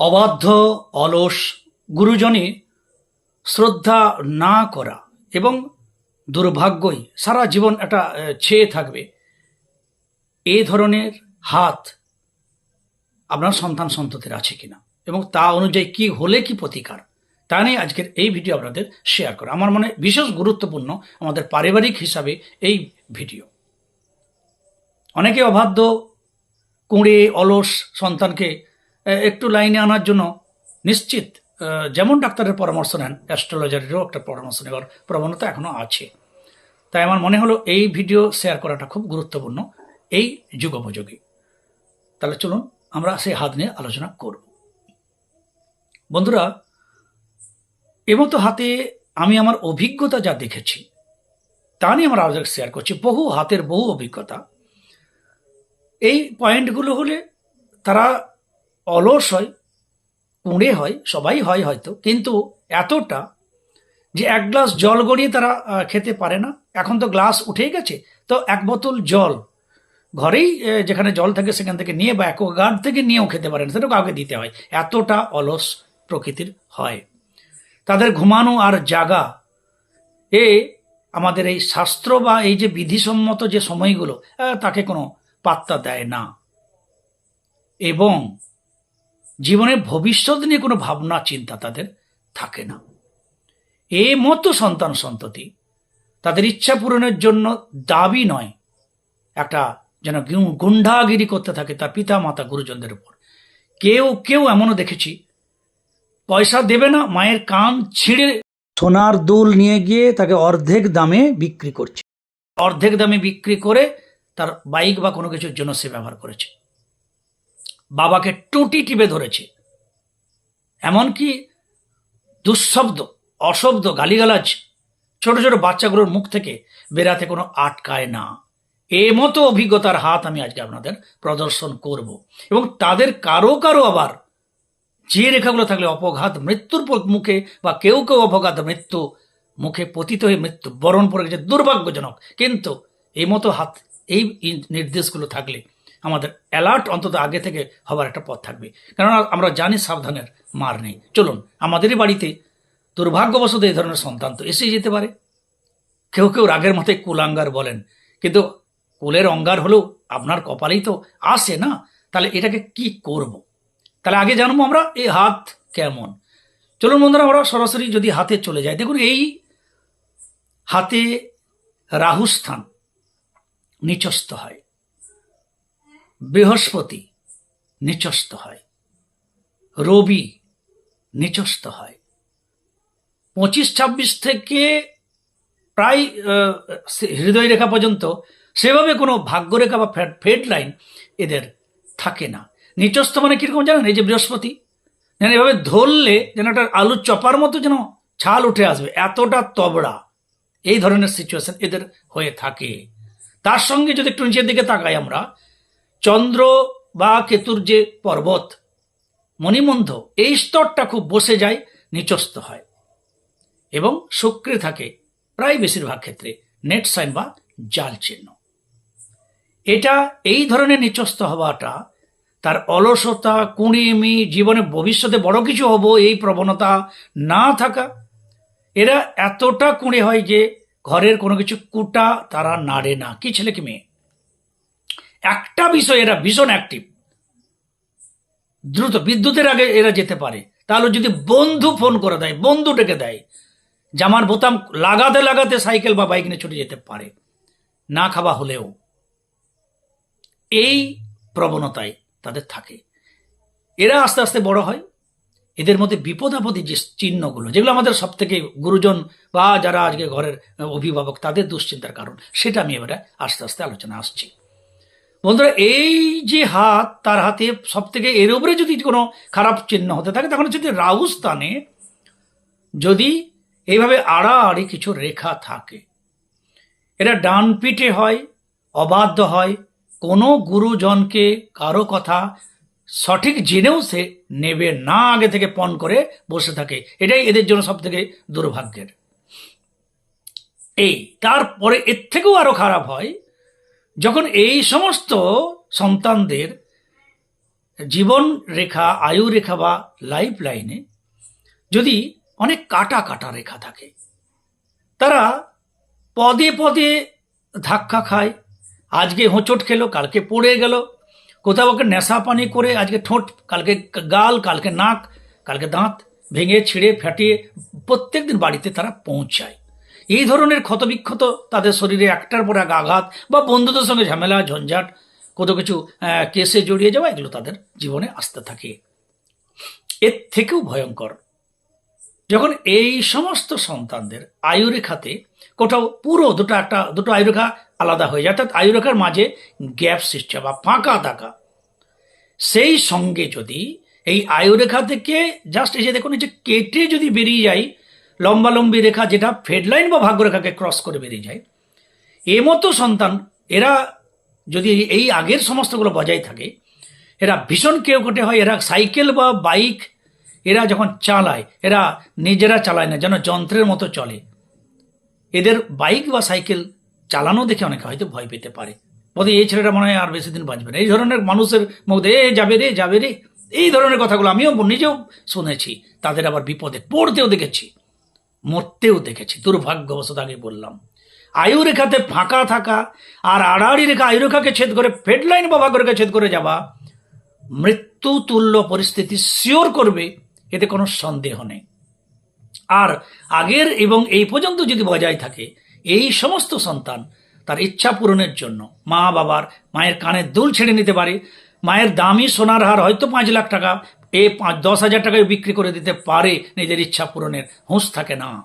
অবাধ্য, অলস গুরুজনে শ্রদ্ধা না করা এবং দুর্ভাগ্যই সারা জীবন একটা ছেয়ে থাকবে। এ ধরনের হাত আপনার সন্তান সন্ততির আছে কিনা এবং তা অনুযায়ী কি হলে কি প্রতিকার, তা নিয়ে আজকের এই ভিডিও আপনাদের শেয়ার করা। আমার মনে বিশেষ গুরুত্বপূর্ণ আমাদের পারিবারিক হিসাবে এই ভিডিও। অনেকে অবাধ্য, কুঁড়ে, অলস সন্তানকে একটু লাইনে আনার জন্য নিশ্চিত যেমন ডাক্তারের পরামর্শ নেন, অ্যাস্ট্রোলজারেরও একটা পরামর্শ নেওয়ার প্রবণতা এখনও আছে। তাই আমার মনে হলো এই ভিডিও শেয়ার করাটা খুব গুরুত্বপূর্ণ, এই যুগোপযোগী। তাহলে চলুন আমরা সেই হাত নিয়ে আলোচনা করব। বন্ধুরা এমতো হাতে আমি আমার অভিজ্ঞতা যা দেখেছি, তা নিয়ে আমরা আলোচনা শেয়ার করছি, বহু হাতের বহু অভিজ্ঞতা। এই পয়েন্টগুলো হলে তারা অলস হয় কুঁড়ে হয়, সবাই হয় হয়তো, কিন্তু এতটা যে এক গ্লাস জল গড়িয়ে তারা খেতে পারে না। এখন তো গ্লাস উঠেই গেছে, তো এক বোতল জল ঘরেই যেখানে জল থাকে সেখান থেকে নিয়ে বা অ্যাকোয়াগার্ড থেকে নিয়েও খেতে পারেন, সেটা কাউকে দিতে হয়। এতটা অলস প্রকৃতির হয়। তাদের ঘুমানো আর জাগা, এ আমাদের এই শাস্ত্র বা এই যে বিধিসম্মত যে সময়গুলো তাকে কোনো পাত্তা দেয় না। এবং জীবনের ভবিষ্যৎ নিয়ে কোনো ভাবনা, চিন্তা তাদের থাকে না। এ মতো সন্তান সন্ততি তাদের ইচ্ছা পূরণের জন্য দাবি নয় একটা যেন গুন্ডাগিরি করতে থাকে তার পিতা, মাতা, গুরুজনদের উপর। কেউ কেউ এমনও দেখেছি, পয়সা দেবে না, মায়ের কান ছিঁড়ে সোনার দুল নিয়ে গিয়ে তাকে অর্ধেক দামে বিক্রি করছে। অর্ধেক দামে বিক্রি করে তার বাইক বা কোনো কিছুর জন্য সে ব্যবহার করেছে। বাবাকে টুটি টিপে ধরেছে। এমনকি দুঃশব্দ, অশব্দ, গালিগালাজ ছোট ছোট বাচ্চাগুলোর মুখ থেকে বেরাতে কোনো আটকায় না। এ মতো অভিজ্ঞতার হাত আমি আজকে আপনাদের প্রদর্শন করব। এবং তাদের কারও কারও আবার যে রেখাগুলো থাকলে অপঘাত মৃত্যুর মুখে বা কেউ কেউ অপঘাত মৃত্যু মুখে পতিত হয়ে মৃত্যু বরণ পড়ে গেছে দুর্ভাগ্যজনক। কিন্তু এই মতো হাত, এই নির্দেশগুলো থাকলে আমাদের অ্যালার্ট অন্তত আগে থেকে হবার একটা পথ থাকবে। কেননা আমরা জানি সাবধানের মার নেই। চলুন, আমাদেরই বাড়িতে দুর্ভাগ্যবশত এই ধরনের সন্তান তো এসেই যেতে পারে। কেউ কেউ রাগের মধ্যে কুলাঙ্গার বলেন, কিন্তু কুলের অঙ্গার হলেও আপনার কপালেই তো আসে না। তাহলে এটাকে কি করব। তাহলে আগে জানব আমরা এই হাত কেমন। চলুন বন্ধুরা, আমরা সরাসরি যদি হাতে চলে যাই, দেখুন এই হাতে রাহুস্থান নিচস্ত হয়। বৃহস্পতি নিচস্ত হয়, রবি নিচস্ত হয়। পঁচিশ ছাব্বিশ থেকে প্রায় হৃদয় রেখা পর্যন্ত সেভাবে কোনো ভাগ্যরেখা বা ফেড লাইন এদের থাকে না। নিচস্থ মানে কীরকম জানেন? এই যে বৃহস্পতি, যেন এভাবে ধরলে যেন একটা আলুর চপার মতো যেন ছাল উঠে আসবে, এতটা তবড়া। এই ধরনের সিচুয়েশন এদের হয়ে থাকে। তার সঙ্গে যদি একটু নিচের দিকে তাকাই আমরা চন্দ্র বা কেতুর যে পর্বত মণিমন্ধ এই স্তরটা খুব বসে যায় নিচস্ত হয়। এবং শুক্রে থাকে, প্রায় বেশিরভাগ ক্ষেত্রে, নেট সাইন বা জাল চিহ্ন। এটা এই ধরনের নিচস্ত হওয়াটা, তার অলসতা কুড়িমি জীবনে ভবিষ্যতে বড় কিছু হব, এই প্রবণতা না থাকা, এরা এতটা কুঁড়ে হয় যে, ঘরের কোনো কিছু কুটা তারা নাড়ে না। কি ছেলে কি মেয়ে? একটা বিষয় এরা ভীষণ অ্যাক্টিভ দ্রুত, বিদ্যুতের আগে এরা যেতে পারে। তাহলে যদি বন্ধু ফোন করে দেয় বন্ধু ডেকে দেয় জামার বোতাম লাগাতে লাগাতে সাইকেল বা বাইক নিয়ে ছুটে যেতে পারে, না খাওয়া হলেও। এই প্রবণতায় তাদের থাকে। এরা আস্তে আস্তে বড় হয়। এদের মধ্যে বিপদ আপদে যে চিহ্নগুলো, যেগুলো আমাদের সব থেকে গুরুজন বা যারা আজকে ঘরের অভিভাবক, তাদের দুশ্চিন্তার কারণ, সেটা আমি এবারে আস্তে আস্তে আলোচনা আসছি। বন্ধুরা, এই যে হাত, তার হাতে সব থেকে এর উপরে যদি কোনো খারাপ চিহ্ন হতে থাকে তখন যদি রাহু স্থানে যদি এইভাবে আড়াআড়ি কিছু রেখা থাকে, এটা ডান পিঠে হয়, অবাধ্য হয়, কোনো গুরুজনকে কারও কথা সঠিক জেনেও সে নেবে না, আগে থেকে পণ করে বসে থাকে, এটাই এদের জন্য সব থেকে দুর্ভাগ্যের। এই, তারপরে এর থেকেও আরও খারাপ হয় যখন এই সমস্ত সন্তানদের জীবন রেখা, আয়ু রেখা বা লাইফ লাইনে যদি অনেক কাটা কাটা রেখা থাকে, তারা পদে পদে ধাক্কা খায়। আজকে হোঁচট খেলো, কালকে পড়ে গেল। কোথাও ওকে নেশা পানি করে আজকে ঠোঁট, কালকে গাল, কালকে নাক, কালকে দাঁত ভেঙে ছিঁড়ে ফাটিয়ে প্রত্যেকদিন বাড়িতে তারা পৌঁছায়। এই ধরনের ক্ষতবিক্ষত তাদের শরীরে একটার পর এক আঘাত বা বন্ধুদের সঙ্গে ঝামেলা, ঝঞ্ঝাট, কত কিছু কেসে জড়িয়ে যাওয়া, এগুলো তাদের জীবনে আসতে থাকে। এর থেকেও ভয়ঙ্কর, যখন এই সমস্ত সন্তানদের আয়ুরেখাতে কোথাও পুরো দুটো একটা, দুটো আয়ুরেখা আলাদা হয়ে যায়, অর্থাৎ আয়ুরেখার মাঝে গ্যাপ সৃষ্টি বা ফাঁকা থাকা। সেই সঙ্গে যদি এই আয়ুরেখা থেকে জাস্ট এই যে দেখুন যে কেটে যদি বেরিয়ে যায় লম্বা লম্বি রেখা যেটা ফেডলাইন বা ভাগ্যরেখাকে ক্রস করে বেরিয়ে যায়। এ মতো সন্তান, এরা যদি এই আগের সমস্তগুলো বজায় থাকে, এরা ভীষণ কেউ কোটে হয়, এরা সাইকেল বা বাইক, এরা যখন চালায়, এরা নিজেরা চালায় না, যেন যন্ত্রের মতো চলে। এদের বাইক বা সাইকেল চালানো দেখে অনেকে হয়তো ভয় পেতে পারে। বলে, এই ছেলেটা মনে হয় আর বেশি দিন বাঁচবে না। এই ধরনের মানুষের মধ্যে এ যাবে রে যাবে রে। এই ধরনের কথাগুলো আমিও নিজেও শুনেছি, তাদের আবার বিপদে পড়তেও দেখেছি। মরতেও দেখেছি, দুর্ভাগ্যবশত আগে বললাম। আয়ু রেখাতে ফাঁকা থাকা আর আড়াআড়ি রেখা আয়ু রেখাকে ছেদ করে ফেডলাইন বা ভাগ্যরেখা ছেদ করে যাওয়া, মৃত্যু তুল্য পরিস্থিতি শিওর করবে, এতে কোনো সন্দেহ নেই। আর আগের এবং এই পর্যন্ত যদি বজায় থাকে, এই সমস্ত সন্তান তার ইচ্ছা পূরণের জন্য মা বাবার মায়ের কানের দুল ছেড়ে নিতে পারে। মায়ের দামি সোনার হার হয়তো পাঁচ লাখ টাকা এ পাঁচ দশ হাজার টাকায় বিক্রি করে দিতে পারে নিজের ইচ্ছা পূরণের। হুঁশ থাকে না।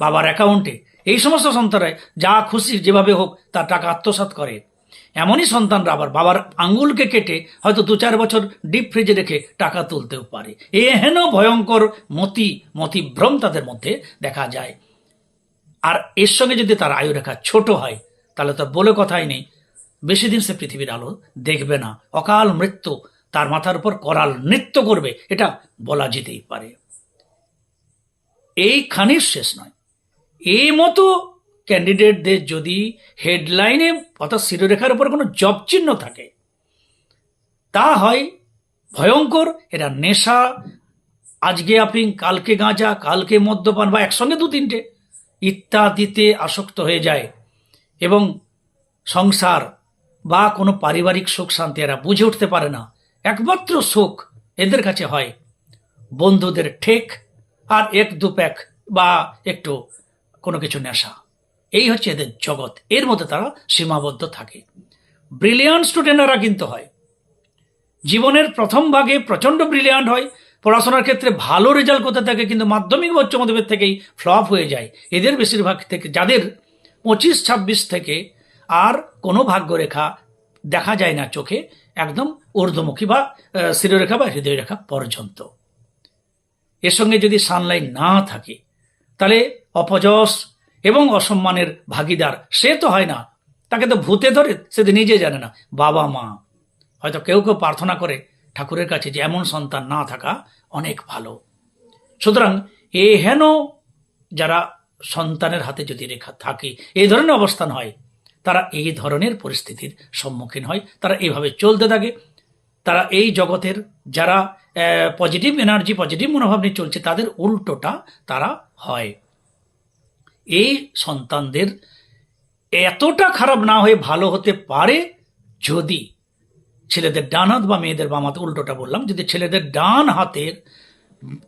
বাবার অ্যাকাউন্টে। এই সমস্ত সন্তানরা যা খুশি যেভাবে হোক তার টাকা আত্মসাৎ করে। এমনই সন্তানরা আবার বাবার আঙ্গুলকে কেটে হয়তো দু চার বছর ডিপ ফ্রিজে রেখে টাকা তুলতেও পারে। এ হেন ভয়ঙ্কর মতি, মতিভ্রম তাদের মধ্যে দেখা যায়। আর এর সঙ্গে যদি তার আয়ু রেখা ছোট হয়, তাহলে তো বলে কথাই নেই। বেশি দিন সে পৃথিবীর আলো দেখবে না। অকাল মৃত্যু তার মাথার উপর করাল নৃত্য করবে, এটা বলা যেতেই পারে। এইখানের শেষ নয়। এই মতো ক্যান্ডিডেটদের যদি হেডলাইনে অর্থাৎ শিরোরেখার উপর কোনো জব চিহ্ন থাকে, তা হয় ভয়ঙ্কর, এরা নেশা, আজকে আপিং কালকে গাঁজা, কালকে মদ্যপান বা একসঙ্গে দু তিনটে, ইত্যাদিতে আসক্ত হয়ে যায় এবং সংসার বা কোনো পারিবারিক সুখ শান্তি এরা বুঝে উঠতে পারে না। একমাত্র সুখ এদের কাছে হয়। বন্ধুদের ঠেক আর এক দু প্যাক বা একটু কোনো কিছু নেশা। এই হচ্ছে এদের জগৎ। এর মধ্যে তারা সীমাবদ্ধ থাকে। ব্রিলিয়ান্ট স্টুডেন্টরা কিন্তু হয়। জীবনের প্রথম ভাগে প্রচণ্ড ব্রিলিয়ান্ট হয়। পড়াশোনার ক্ষেত্রে ভালো রেজাল্ট করতে থাকে, কিন্তু মাধ্যমিক উচ্চ মাধ্যমিক থেকেই ফ্লপ হয়ে যায়। এদের বেশিরভাগ থেকে, যাদের পঁচিশ, ছাব্বিশ থেকে আর কোনো ভাগ্যরেখা দেখা যায় না চোখে একদম ঊর্ধ্বমুখী বা শিরোরেখা বা হৃদয়রেখা পর্যন্ত। এর সঙ্গে যদি সানলাইন না থাকে, তাহলে অপযশ এবং অসম্মানের ভাগিদার সে তো হয় না। তাকে তো ভূতে ধরে সে তো নিজে জানে না, বাবা মা। হয়তো কেউ কেউ প্রার্থনা করে ঠাকুরের কাছে যে এমন সন্তান না থাকা অনেক ভালো। সুতরাং এ হেন যারা সন্তানের হাতে যদি রেখা থাকে এই ধরনের অবস্থান হয় তারা এই ধরনের পরিস্থিতির সম্মুখীন হয়। তারা এইভাবে চলতে থাকে। তারা এই জগতের যারা পজিটিভ এনার্জি পজিটিভ মনোভাব নিয়ে চলছে, তাদের উল্টোটা তারা হয়। এই সন্তানদের এতটা খারাপ না হয়ে ভালো হতে পারে যদি ছেলেদের ডান হাত বা মেয়েদের বাম হাত, উল্টোটা বললাম, যদি ছেলেদের ডান হাতের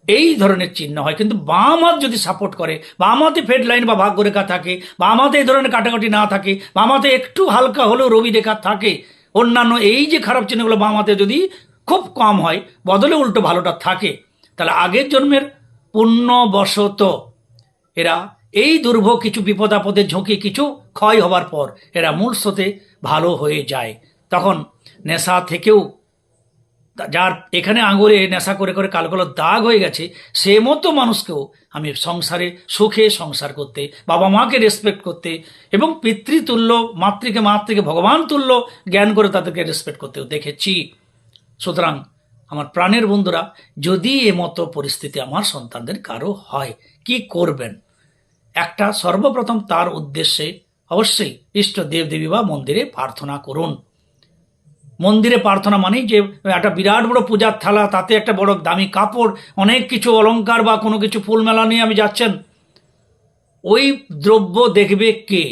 এই ধরনের চিহ্ন হয়। কিন্তু বাম হাত যদি সাপোর্ট করে, বাম হাতে ফেড লাইন বা ভাগ্য রেখা থাকে, বাম হাতে এই ধরনের কাটাকাটি না থাকে, বাম হাতে একটু হালকা হলেও রবি রেখা থাকে, অন্যান্য এই যে খারাপ চিহ্নগুলো বাম হাতে যদি খুব কম হয়, বদলে উল্টো ভালোটা থাকে, তাহলে আগের জন্মের পুণ্যবশত এরা এই দুর্ভোগ কিছু বিপদ আপদে ঝুঁকি কিছু ক্ষয় হবার পর এরা মূল স্রোতে ভালো হয়ে যায়। তখন নেশা থেকেও যার এখানে আঙুলে নেশা করে করে কালো কালো দাগ হয়ে গেছে, সে মতো মানুষকেও আমি সংসারে সুখে সংসার করতে, বাবা মাকে রেসপেক্ট করতে এবং পিতৃতুল্য, মাতৃকে মাতৃকে ভগবান তুল্য জ্ঞান করে তাদেরকে রেসপেক্ট করতেও দেখেছি। সুতরাং আমার প্রাণের বন্ধুরা, যদি এ মতো পরিস্থিতি আমার সন্তানদের কারও হয়, কি করবেন? একটা সর্বপ্রথম তার উদ্দেশ্যে অবশ্যই ইষ্ট দেবদেবী বা মন্দিরে প্রার্থনা করুন। মন্দিরে প্রার্থনা মানেই যে একটা বিরাট বড় পূজার থালা, তাতে একটা বড় দামি কাপড়, অনেক কিছু অলঙ্কার বা কোনো কিছু ফুল মেলা নিয়ে আমি যাচ্ছেন। ওই দ্রব্য দেখবে কে?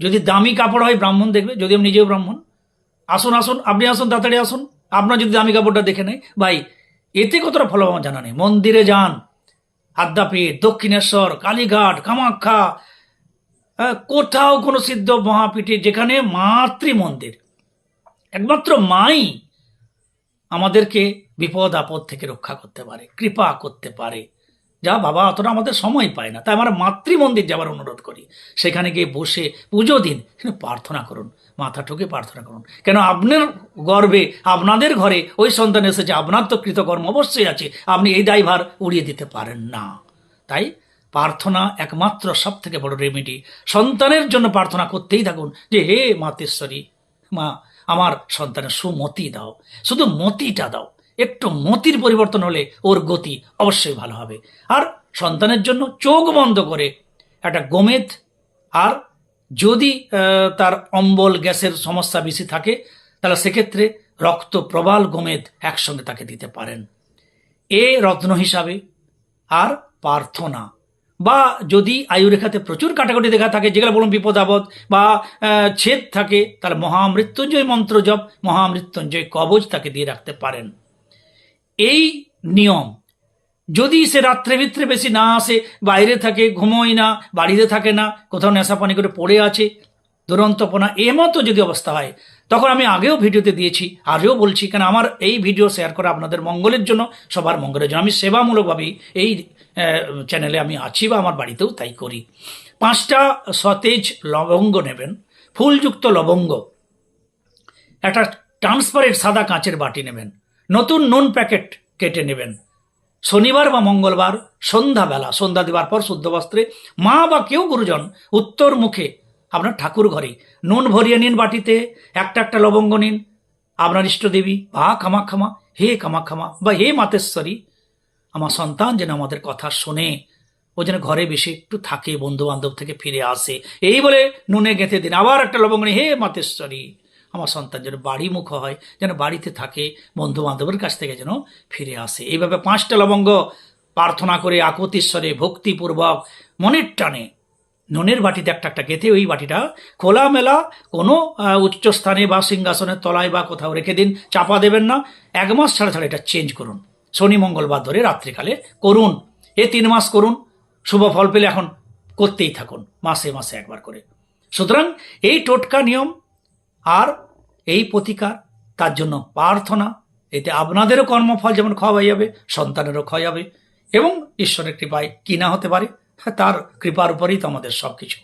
যদি দামি কাপড় হয়, ব্রাহ্মণ দেখবে। যদি আমি নিজেও ব্রাহ্মণ, আসুন আসুন, আপনি আসুন, তাড়াতাড়ি আসুন। আপনার যদি দামি কাপড়টা দেখে নেয় ভাই, এতে কতটা ফল আমার জানা নেই। মন্দিরে যান, আদ্যাপীঠ, দক্ষিণেশ্বর, কালীঘাট, কামাখ্যা কোথাও কোনো সিদ্ধ মহাপীঠে, যেখানে মাতৃ মন্দির একমাত্র মাই আমাদেরকে বিপদ, আপদ থেকে রক্ষা করতে পারে, কৃপা করতে পারে। যা বাবা অতটা আমাদের সময় পায় না। তাই আমরা মাতৃ মন্দির যাওয়ার অনুরোধ করি। সেখানে গিয়ে বসে পুজো দিন। এখানে প্রার্থনা করুন, মাথা ঠুকে প্রার্থনা করুন। কেন আপনার গর্বে, আপনাদের ঘরে ওই সন্তান এসেছে, আপনার তো কৃতকর্ম অবশ্যই আছে। আপনি এই দায়ভার উড়িয়ে দিতে পারেন না। তাই প্রার্থনা একমাত্র সব থেকে বড় রেমেডি সন্তানের জন্য প্রার্থনা করতেই থাকুন যে, হে মাতেশ্বরী, মা আমার সন্তানের সুমতি দাও। শুধু মতিটা দাও। একটু মতির পরিবর্তন হলে ওর গতি অবশ্যই ভালো হবে। আর সন্তানের জন্য চোখ বন্ধ করে একটা গোমেদ আর যদি তার অম্বল গ্যাসের সমস্যা বেশি থাকে, তাহলে সেক্ষেত্রে রক্ত প্রবাল গোমেদ একসঙ্গে তাকে দিতে পারেন। এ রত্ন হিসাবে আর প্রার্থনা। বা যদি আয়ুরেখাতে প্রচুর কাটাকুটি দেখা থাকে, যেগুলো বলুন বিপদ, আপদ, বা ছেদ থাকে, তাহলে মহামৃত্যুঞ্জয় মন্ত্র জপ, মহামৃত্যুঞ্জয় কবচ তাকে দিয়ে রাখতে পারেন। এই নিয়ম, যদি সে রাত্রে ভিত্রে বেশি না আসে, বাইরে থাকে, ঘুমোয় না, বাড়িতে থাকে না, কোথাও নেশা পানি করে পড়ে আছে দুরন্তপনা এমতো যদি অবস্থা হয়, তখন আমি আগেও ভিডিওতে দিয়েছি আজও বলছি, কেন আমার এই ভিডিও শেয়ার করা আপনাদের মঙ্গলের জন্য, সবার মঙ্গলের জন্য। আমি সেবামূলকভাবেই এই চ্যানেলে আমি আছি বা আমার বাড়িতেও তাই করি। পাঁচটা সতেজ লবঙ্গ নেবেন, ফুলযুক্ত লবঙ্গ। একটা ট্রান্সপারেন্ট সাদা কাঁচের বাটি নেবেন, নতুন নুন প্যাকেট কেটে নেবেন। শনিবার বা মঙ্গলবার সন্ধ্যাবেলা, সন্ধ্যা দেওয়ার পর শুদ্ধ বস্ত্রে, মা বা কেউ গুরুজন উত্তর মুখে আপনার ঠাকুর ঘরে। নুন ভরিয়ে নিন বাটিতে, একটা একটা লবঙ্গ নিন। আপনার ইষ্টদেবী, বা কামাক্ষামা হে কামাক্ষামা বা হে মাতেশ্বরী, আমার সন্তান যেন আমাদের কথা শোনে, ও যেন ঘরে বেশি একটু থাকে বন্ধু বান্ধব থেকে ফিরে আসে। এই বলে নুনে গেঁথে দিন। আবার একটা লবঙ্গ হে মাতেশ্বরী, আমার সন্তান যেন বাড়ি মুখ হয়, যেন বাড়িতে থাকে বন্ধু বান্ধবের কাছ থেকে যেন ফিরে আসে। এইভাবে পাঁচটা লবঙ্গ প্রার্থনা করে আকতিশ্বরে ভক্তিপূর্বক, মনের টানে নুনের বাটিতে একটা একটা গেঁথে ওই বাটিটা খোলামেলা কোনো উচ্চস্থানে বা সিংহাসনের তলায় বা কোথাও রেখে দিন, চাপা দেবেন না। এক মাস ছাড়া ছাড়া এটা চেঞ্জ করুন। শনি, মঙ্গলবার ধরে রাত্রিকালে করুন। এ তিন মাস করুন। শুভ ফল পেলে এখন করতেই থাকুন, মাসে মাসে একবার করে। সুতরাং এই টোটকা নিয়ম আর এই প্রতিকার, তার জন্য প্রার্থনা, এতে আপনাদেরও কর্মফল যেমন ক্ষয় যাবে, সন্তানেরও ক্ষয় হবে, এবং ঈশ্বরের কৃপায় কি না হতে পারে তার কৃপার উপরেই তো আমাদের সব কিছু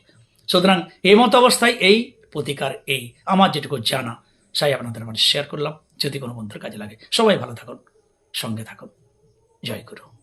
সুতরাং এই মতো অবস্থায় এই, প্রতিকার এই। আমার যেটুকু জানা সাই আপনাদের মানে শেয়ার করলাম। যদি কোনো বন্ধুর কাজে লাগে, সবাই ভালো থাকুন, সঙ্গে থাকুন। জয় গুরু।